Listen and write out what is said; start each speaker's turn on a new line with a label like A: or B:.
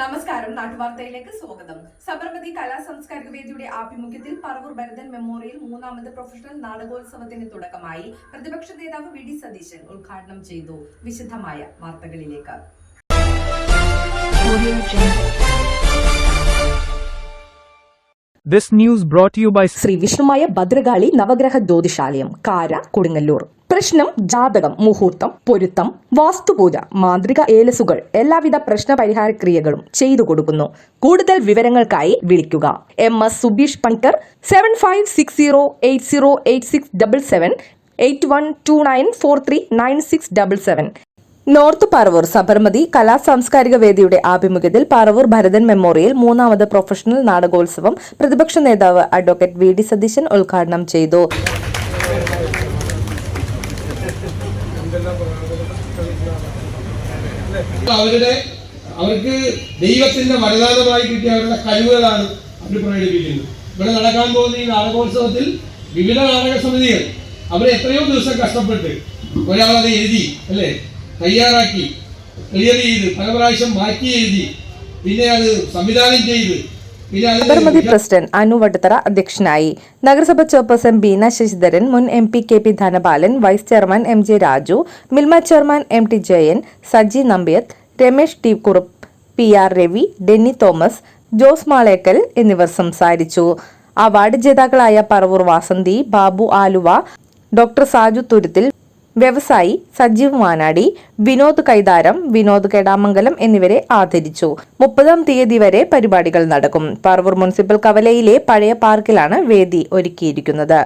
A: നമസ്കാരം നാട്ടുവാർത്തയിലേക്ക് സ്വാഗതം. സബർമതി കലാ സാംസ്കാരിക വേദിയുടെ ആഭിമുഖ്യത്തിൽ പറവൂർ ഭരതൻ മെമ്മോറിയൽ മൂന്നാമത് പ്രൊഫഷണൽ നാടകോത്സവത്തിന് തുടക്കമായി പ്രതിപക്ഷ നേതാവ് വി ഡി സതീശൻ ഉദ്ഘാടനം ചെയ്തു. വിശദമായ വാർത്തകളിലേക്ക്.
B: This news brought to you by
C: Sree Vishnumaya Bhadrakali Navagraha Jyothishalayam കാര കൊടുങ്ങല്ലൂർ. പ്രശ്നം ജാതകം മുഹൂർത്തം പൊരുത്തം വാസ്തുപൂജ മാന്ത്രിക ഏലസുകൾ എല്ലാവിധ പ്രശ്ന പരിഹാര ക്രിയകളും ചെയ്തു കൊടുക്കുന്നു. കൂടുതൽ വിവരങ്ങൾക്കായി വിളിക്കുക. M S Subeesh Panicker seven five six zero eight zero eight six double seven eight one two nine four three nine six double seven north Paravur Sabarmati കലാ സാംസ്കാരിക വേദിയുടെ ആഭിമുഖ്യത്തിൽ പറവൂർ ഭരതൻ മെമ്മോറിയൽ മൂന്നാമത് പ്രൊഫഷണൽ നാടകോത്സവം പ്രതിപക്ഷ നേതാവ് അഡ്വക്കേറ്റ് വി ഡി സതീശൻ ഉദ്ഘാടനം ചെയ്തു.
D: അവരുടെ അവർക്ക് ദൈവത്തിന്റെ വരദാനമായി കിട്ടിയ അവരുടെ കഴിവുകളാണ് അവർ പ്രകടിപ്പിക്കുന്നത്. ഇവിടെ നടക്കാൻ പോകുന്ന ഈ നാടകോത്സവത്തിൽ വിവിധ നാടക സമിതികൾ അവർ എത്രയോ ദിവസം കഷ്ടപ്പെട്ട് ഒരാളത് എഴുതി അല്ലേ? തയ്യാറാക്കി ക്ലിയർ ചെയ്ത് പല പ്രാവശ്യം മാറ്റി എഴുതി പിന്നെ അത് സംവിധാനം ചെയ്ത് അത്
C: പ്രസിഡന്റ് അനു വട്ടത്തറ അധ്യക്ഷനായി. നഗരസഭ ചെയർപേഴ്സൺ ബീന ശശിധരൻ മുൻ M P K P Dhanapalan vice chairman M J Raju Milma chairman M T Jayan Saji Nambiath Ramesh T Kurup P R Ravi Denny Thomas Jose Malekkal എന്നിവർ സംസാരിച്ചു. അവാർഡ് ജേതാക്കളായ പറവൂർ വാസന്തി ബാബു ആലുവ ഡോക്ടർ സാജു തുരുത്തിൽ വ്യവസായി സജീവ് മാനാടി വിനോദ് കൈതാരം വിനോദ് കെടാമംഗലം എന്നിവരെ ആദരിച്ചു. മുപ്പതാം തീയതി വരെ പരിപാടികൾ നടക്കും. പാർവൂർ മുനിസിപ്പൽ കവലയിലെ പഴയ പാർക്കിലാണ് വേദി ഒരുക്കിയിരിക്കുന്നത്.